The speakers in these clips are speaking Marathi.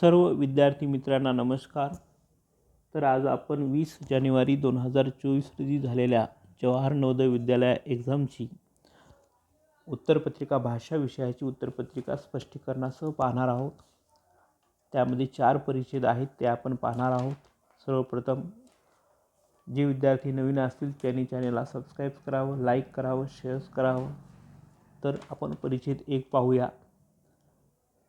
सर्व विद्यार्थी मित्रांना नमस्कार. तर आज आपण वीस जानेवारी दोन हजार चोवीस रोजी झालेल्या जवाहर नवोदय विद्यालय एक्झामची उत्तरपत्रिका भाषा विषयाची उत्तरपत्रिका स्पष्टीकरणासह पाहणार आहोत. त्यामध्ये चार परिच्छेद आहेत ते आपण पाहणार आहोत. सर्वप्रथम जे विद्यार्थी नवीन असतील त्यांनी चॅनेलला सबस्क्राईब करावं लाईक करावं शेअर्स करावं. तर आपण परिच्छेद एक पाहूया.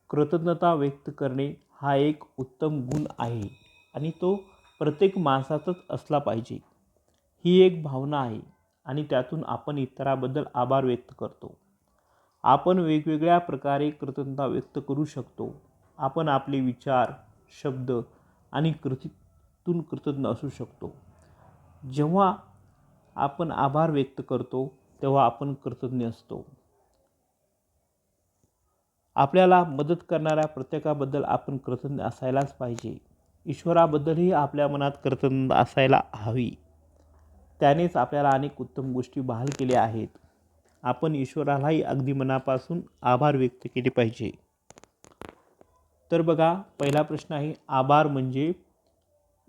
कृतज्ञता व्यक्त करणे हा एक उत्तम गुण आहे आणि तो प्रत्येक माणसातच असला पाहिजे. ही एक भावना आहे आणि त्यातून आपण इतराबद्दल आभार व्यक्त करतो. आपण वेगवेगळ्या प्रकारे कृतज्ञता व्यक्त करू शकतो. आपण आपले विचार शब्द आणि कृतीतून कृतज्ञ असू शकतो. जेव्हा आपण आभार व्यक्त करतो तेव्हा आपण कृतज्ञ असतो. आपल्याला मदत करणाऱ्या प्रत्येकाबद्दल आपण कृतज्ञ असायलाच पाहिजे. ईश्वराबद्दलही आपल्या मनात कृतज्ञ असायला हवी. त्यानेच आपल्याला अनेक उत्तम गोष्टी बहाल केल्या आहेत. आपण ईश्वरालाही अगदी मनापासून आभार व्यक्त केले पाहिजे. तर बघा पहिला प्रश्न आहे आभार म्हणजे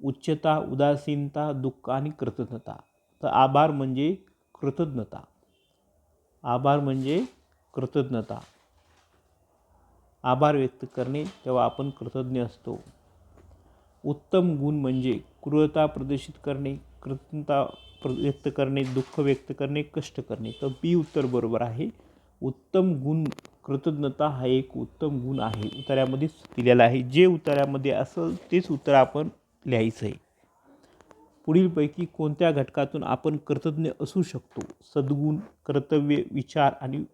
उच्चता उदासीनता दुःख आणि कृतज्ञता. तर आभार म्हणजे कृतज्ञता. आभार म्हणजे कृतज्ञता. आभार व्यक्त करणे तेव्हा आपण कृतज्ञ असतो. उत्तम गुण म्हणजे क्रूरता प्रदर्शित करणे कृतज्ञता प्र व्यक्त करणे दुःख व्यक्त करणे कष्ट करणे. तर बी उत्तर बरोबर आहे. उत्तम गुण कृतज्ञता हा एक उत्तम गुण आहे. उत्तरामध्येच दिलेला आहे. जे उत्तरामध्ये असेल तेच उत्तर आपण लिहायचं आहे. पुढीलपैकी कोणत्या घटकातून आपण कृतज्ञ असू शकतो? सद्गुण कर्तव्य विचार आणि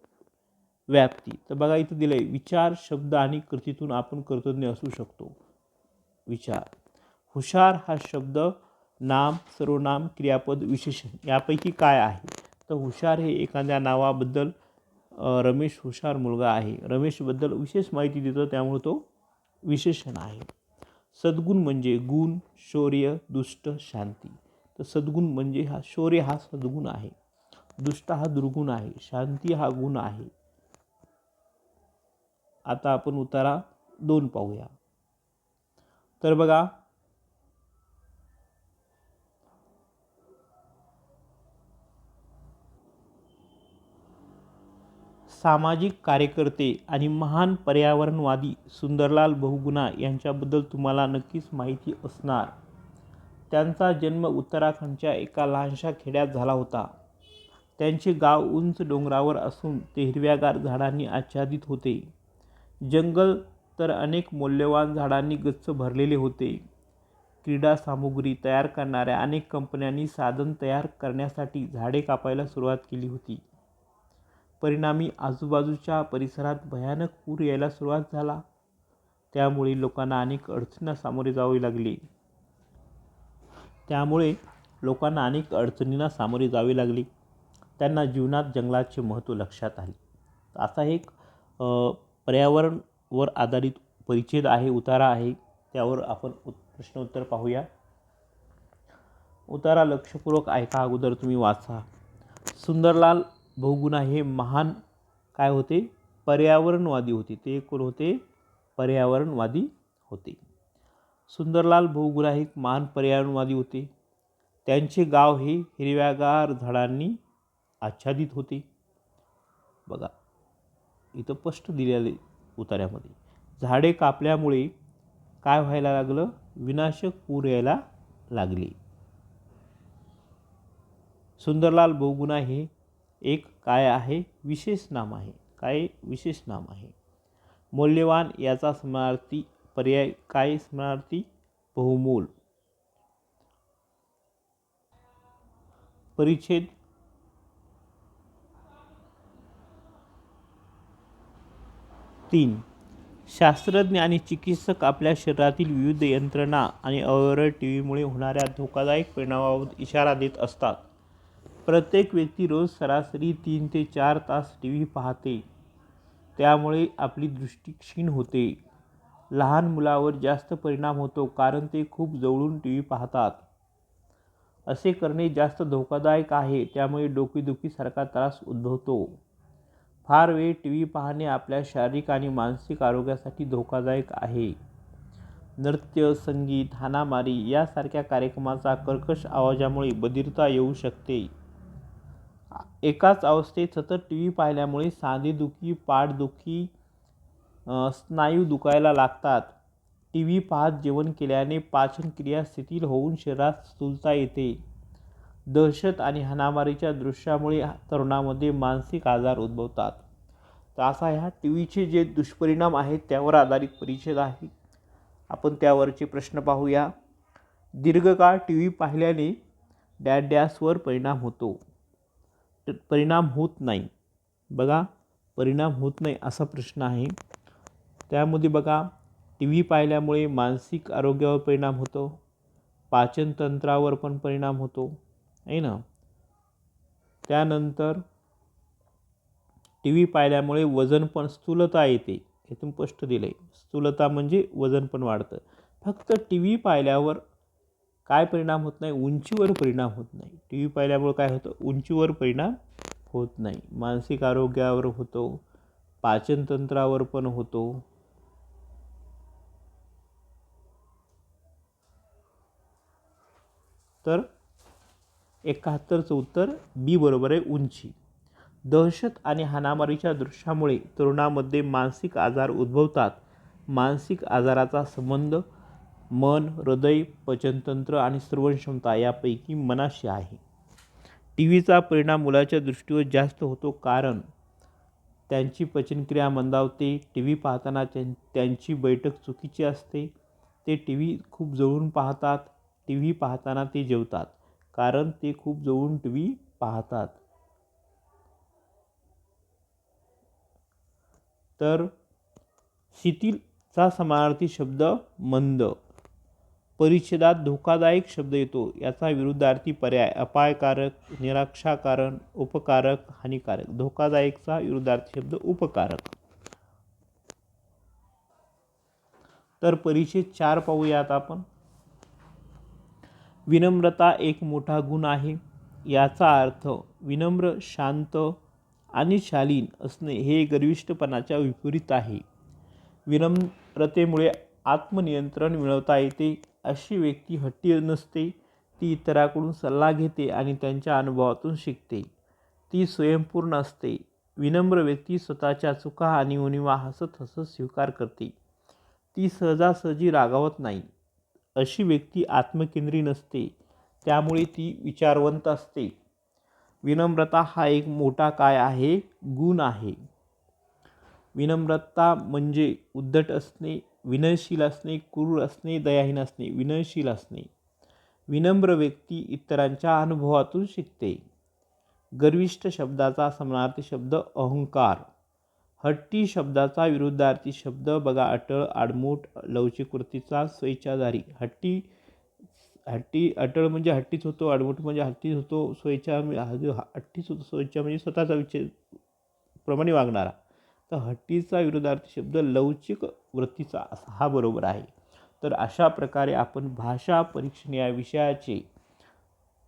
व्याप्ती. तर बघा इथं दिलं आहे विचार शब्द आणि कृतीतून आपण कर्तज्ञ असू शकतो. विचार. हुशार हा शब्द नाम सर्वनाम क्रियापद विशेषण यापैकी काय आहे? तर हुशार हे एखाद्या नावाबद्दल रमेश हुशार मुलगा आहे. रमेशबद्दल विशेष माहिती देतो त्यामुळे तो विशेषण आहे. सद्गुण म्हणजे गुण शौर्य दुष्ट शांती. तर सद्गुण म्हणजे हा शौर्य हा सद्गुण आहे. दुष्ट हा दुर्गुण आहे. शांती हा गुण आहे. आता आपण उतारा दोन पाहूया. तर बघा सामाजिक कार्यकर्ते आणि महान पर्यावरणवादी सुंदरलाल बहुगुणा यांच्याबद्दल तुम्हाला नक्कीच माहिती असणार. त्यांचा जन्म उत्तराखंडच्या एका लहानशा खेड्यात झाला होता. त्यांचे गाव उंच डोंगरावर असून ते हिरव्यागार झाडांनी आच्छादित होते. जंगल तर अनेक मौल्यवान झाडांनी गच्च भरलेले होते. क्रीडा सामुग्री तयार करणाऱ्या अनेक कंपन्यांनी साधन तयार करण्यासाठी झाडे कापायला सुरुवात केली होती. परिणामी आजूबाजूच्या परिसरात भयानक पूर यायला सुरुवात झाला. त्यामुळे लोकांना अनेक अडचणींना सामोरे जावे लागले. त्यामुळे लोकांना अनेक अडचणींना सामोरे जावे लागले. त्यांना जीवनात जंगलाचे महत्त्व लक्षात आले. असा एक पर्यावरणवर आधारित परिच्छेद आहे उतारा आहे त्यावर आपण उत् प्रश्नोत्तर पाहूया. उतारा लक्षपूर्वक ऐका अगोदर तुम्ही वाचा. सुंदरलाल बहुगुणा हे महान काय होते? पर्यावरणवादी होते. ते कोण होते? पर्यावरणवादी होते. सुंदरलाल बहुगुणा हे महान पर्यावरणवादी होते. त्यांचे गाव हे हिरव्यागार झाडांनी आच्छादित होते. बघा इथं स्पष्ट दिलेले उतार्यामध्ये. झाडे कापल्यामुळे काय व्हायला लागलं? विनाशक पूर यायला लागले. सुंदरलाल बहुगुणा हे एक काय आहे? विशेष नाम आहे. काय विशेष नाम आहे? मौल्यवान याचा स्मरणार्थी पर्याय काय स्मरणार्थी? बहुमोल. परिच्छेद तीन. शास्त्रज्ञ आणि चिकित्सक आपल्या शरीरातील विविध यंत्रणा आणि अवयव टी व्हीमुळे होणाऱ्या धोकादायक परिणामाबाबत इशारा देत असतात. प्रत्येक व्यक्ती रोज सरासरी तीन ते चार तास टी व्ही पाहते. त्यामुळे आपली दृष्टी क्षीण होते. लहान मुलावर जास्त परिणाम होतो कारण ते खूप जवळून टी व्ही पाहतात. असे करणे जास्त धोकादायक आहे त्यामुळे डोकेदुखीसारखा त्रास उद्भवतो. फार वेळ टी व्ही पाहणे आपल्या शारीरिक आणि मानसिक आरोग्यासाठी धोकादायक आहे. नृत्य संगीत हाणामारी यासारख्या कार्यक्रमाचा कर्कश आवाजामुळे बधिरता येऊ शकते. एकाच अवस्थेत सतत टी व्ही पाहिल्यामुळे सांधेदुखी पाठदुखी स्नायू दुखायला लागतात. टी व्ही पाहत जेवण केल्याने पाचनक्रिया शिथिल होऊन शरीरात स्थूलता येते. दहशत आणि हाणामारीच्या दृश्यामुळे तरुणामध्ये मानसिक आजार उद्भवतात. तर असा ह्या टी व्हीचे जे दुष्परिणाम आहेत त्यावर आधारित परिच्छेद आहे. आपण त्यावरचे प्रश्न पाहूया. दीर्घकाळ टी व्ही पाहिल्याने डॅड डॅसवर परिणाम होतो. तर परिणाम होत नाही. बघा परिणाम होत नाही असा प्रश्न आहे. त्यामध्ये बघा टी व्ही पाहिल्यामुळे मानसिक आरोग्यावर परिणाम होतो. पाचनतंत्रावर पण परिणाम होतो. आहे ना? त्यानंतर टी व्ही पाहिल्यामुळे वजन पण स्थूलता येते. इथून स्पष्ट दिलं आहे स्थूलता म्हणजे वजन पण वाढतं. फक्त टी व्ही पाहिल्यावर काय परिणाम होत नाही? उंचीवर परिणाम होत नाही. टी व्ही पाहिल्यामुळे काय होतं? उंचीवर परिणाम होत नाही. मानसिक आरोग्यावर होतो. पाचनतंत्रावर पण होतो. तर एकाहत्तरचं उत्तर बी बरोबर आहे उंची. दहशत आणि हाणामारीच्या दृश्यामुळे तरुणामध्ये मानसिक आजार उद्भवतात. मानसिक आजाराचा संबंध मन हृदय पचनतंत्र आणि श्रवणक्षमता यापैकी मनाशी आहे. टी व्हीचा परिणाम मुलाच्या दृष्टीवर जास्त होतो कारण त्यांची पचनक्रिया मंदावते टी व्ही पाहताना त्यां त्यांची बैठक चुकीची असते ते टी व्ही खूप जवळून पाहतात टी व्ही पाहताना ते जेवतात. कारण ते खूप जवळून टी व्ही पाहतात. तर शिथिलचा समानार्थी शब्द मंद. परिच्छेदात धोकादायक शब्द येतो. याचा विरुद्धार्थी पर्याय अपायकारक निराक्षाकारण उपकारक हानिकारक. धोकादायकचा विरुद्धार्थी शब्द उपकारक. तर परिच्छेद चार पाहूयात आपण. विनम्रता एक मोठा गुण आहे. याचा अर्थ विनम्र शांत आणि शालीन असणे हे गर्विष्ठपणाच्या विपरीत आहे. विनम्रतेमुळे आत्मनियंत्रण मिळवता येते. अशी व्यक्ती हट्टी नसते. ती इतराकडून सल्ला घेते आणि त्यांच्या अनुभवातून शिकते. ती स्वयंपूर्ण असते. विनम्र व्यक्ती स्वतःच्या चुका आणि उणिवा हसत हसत स्वीकार करते. ती सहजासहजी रागावत नाही. अशी व्यक्ती आत्मकेंद्री नसते त्यामुळे ती विचारवंत असते. विनम्रता हा एक मोठा काय आहे? गुण आहे. विनम्रता म्हणजे उद्धट असणे विनयशील असणे क्रूर असणे दयाहीन असणे विनयशील असणे. विनम्र व्यक्ती इतरांच्या अनुभवातून शिकते. गर्विष्ठ शब्दाचा समानार्थी शब्द अहंकार. हट्टी शब्दाचा विरुद्धार्थी शब्द बघा अटळ आडमूट लवचिक वृत्तीचा स्वेच्छाधारी. हट्टी हट्टी अटळ म्हणजे हट्टीच होतो आडमूट म्हणजे हट्टीच होतो स्वेच्छा म्हणजे हट्टीच होतो स्वेच्छा म्हणजे स्वतःचा विचार प्रमाणे वागणारा. तर हट्टीचा विरुद्धार्थी शब्द लवचिक वृत्तीचा असा हा बरोबर आहे. तर अशा प्रकारे आपण भाषा परीक्षण या विषयाचे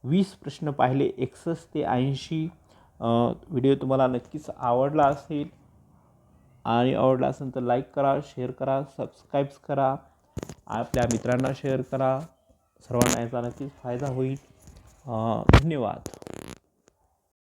वीस प्रश्न पाहिले एकसष्ट ते ऐंशी. व्हिडिओ तुम्हाला नक्कीच आवडला असेल. आणि आवडला असेल तर लाईक करा शेअर करा सबस्क्राईब्स करा. आपल्या मित्रांना शेअर करा. सर्वांना याचा नक्कीच फायदा होईल. धन्यवाद.